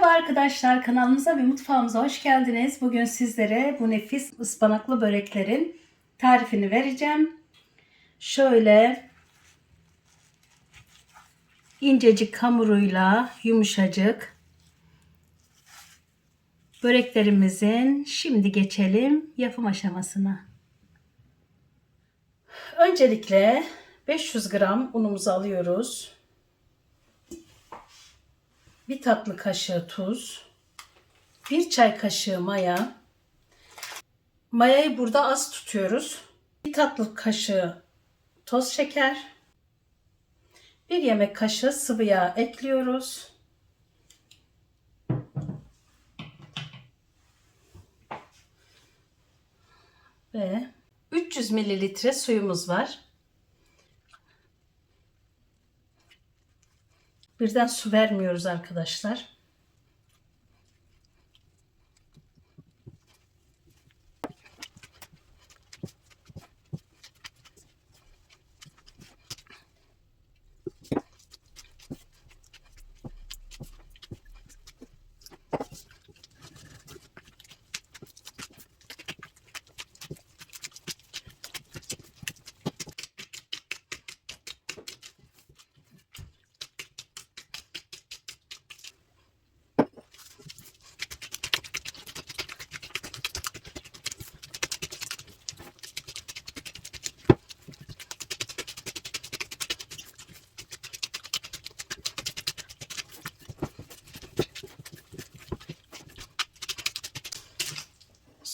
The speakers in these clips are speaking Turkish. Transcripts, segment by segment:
Merhaba arkadaşlar kanalımıza ve mutfağımıza hoş geldiniz. Bugün sizlere bu nefis ıspanaklı böreklerin tarifini vereceğim. Şöyle incecik hamuruyla yumuşacık böreklerimizin şimdi geçelim yapım aşamasına. Öncelikle 500 gram unumuzu alıyoruz. Bir tatlı kaşığı tuz, bir çay kaşığı maya. Mayayı burada az tutuyoruz. Bir tatlı kaşığı toz şeker, bir yemek kaşığı sıvı yağ ekliyoruz. Ve 300 mililitre suyumuz var. Birden su vermiyoruz arkadaşlar.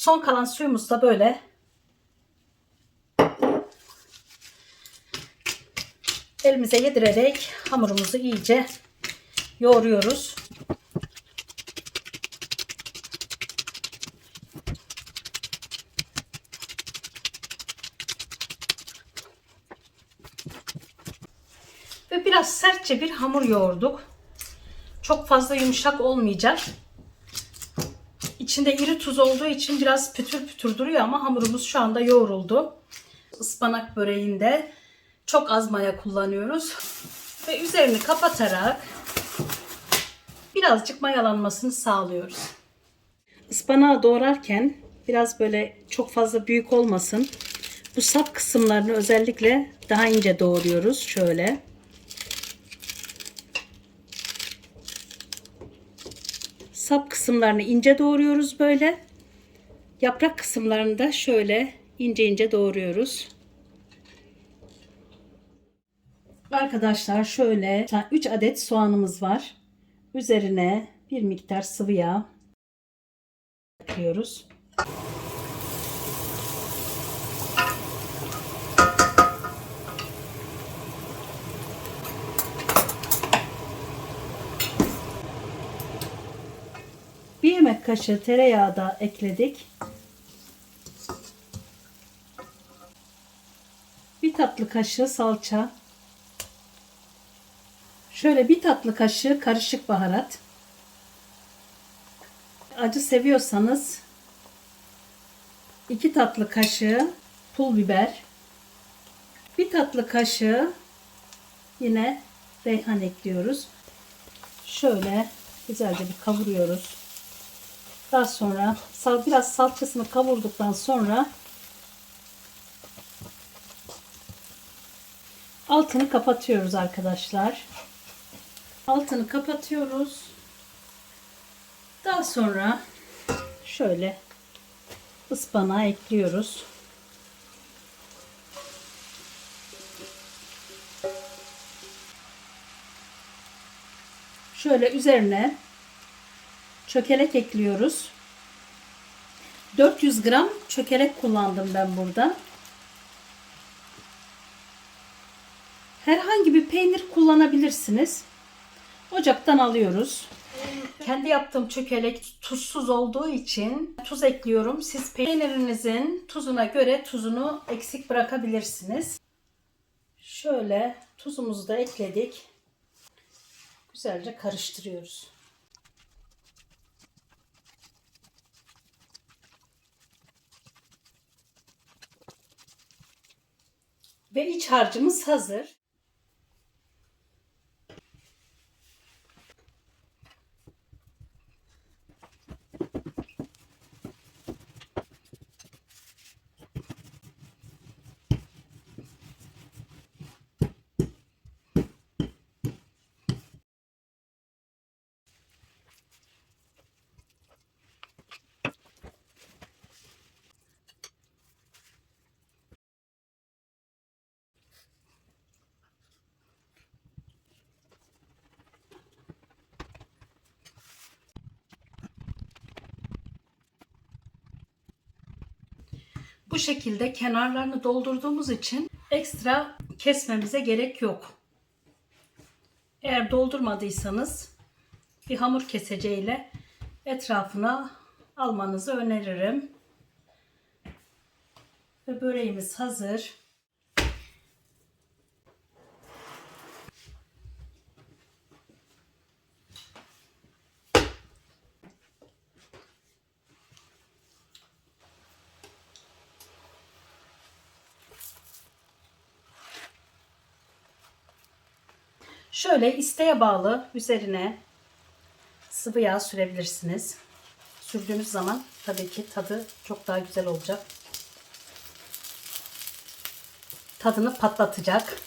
Son kalan suyumuz da böyle elimize yedirerek hamurumuzu iyice yoğuruyoruz. Ve biraz sertçe bir hamur yoğurduk. Çok fazla yumuşak olmayacak. İçinde iri tuz olduğu için biraz pütür pütür duruyor ama hamurumuz şu anda yoğruldu. Ispanak böreğinde çok az maya kullanıyoruz. Ve üzerini kapatarak birazcık mayalanmasını sağlıyoruz. Ispanağı doğrarken biraz böyle çok fazla büyük olmasın. Bu sap kısımlarını özellikle daha ince doğruyoruz. Şöyle. Sap kısımlarını ince doğruyoruz böyle. Yaprak kısımlarını da şöyle ince ince doğruyoruz. Arkadaşlar şöyle 3 adet soğanımız var. Üzerine bir miktar sıvı yağ ekliyoruz. Bir yemek kaşığı tereyağı da ekledik. Bir tatlı kaşığı salça. Şöyle bir tatlı kaşığı karışık baharat. Acı seviyorsanız iki tatlı kaşığı pul biber. Bir tatlı kaşığı yine reyhan ekliyoruz. Şöyle güzelce bir kavuruyoruz. Daha sonra sal biraz salçasını kavurduktan sonra altını kapatıyoruz arkadaşlar. Altını kapatıyoruz. Daha sonra şöyle ıspanağı ekliyoruz. Şöyle üzerine çökelek ekliyoruz. 400 gram çökelek kullandım ben burada. Herhangi bir peynir kullanabilirsiniz. Ocaktan alıyoruz. Kendi yaptığım çökelek tuzsuz olduğu için tuz ekliyorum. Siz peynirinizin tuzuna göre tuzunu eksik bırakabilirsiniz. Şöyle tuzumuzu da ekledik. Güzelce karıştırıyoruz. Ve iç harcımız hazır. Bu şekilde kenarlarını doldurduğumuz için ekstra kesmemize gerek yok. Eğer doldurmadıysanız bir hamur keseceğiyle etrafına almanızı öneririm. Ve böreğimiz hazır. Şöyle isteğe bağlı üzerine sıvı yağ sürebilirsiniz. Sürdüğünüz zaman tabii ki tadı çok daha güzel olacak. Tadını patlatacak.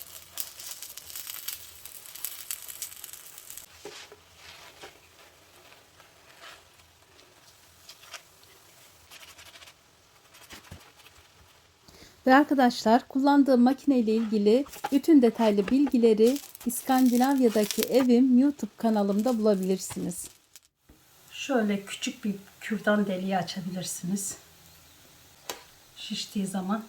Ve arkadaşlar kullandığım makine ile ilgili bütün detaylı bilgileri İskandinavya'daki evim YouTube kanalımda bulabilirsiniz. Şöyle küçük bir kürdan deliği açabilirsiniz. Şiştiği zaman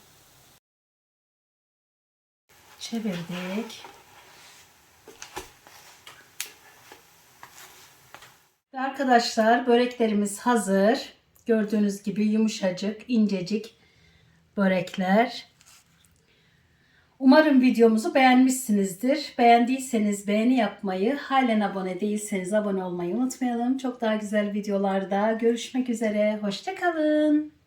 çevirdik. Arkadaşlar böreklerimiz hazır. Gördüğünüz gibi yumuşacık, incecik börekler. Umarım videomuzu beğenmişsinizdir. Beğendiyseniz beğeni yapmayı, halen abone değilseniz abone olmayı unutmayalım. Çok daha güzel videolarda görüşmek üzere. Hoşçakalın.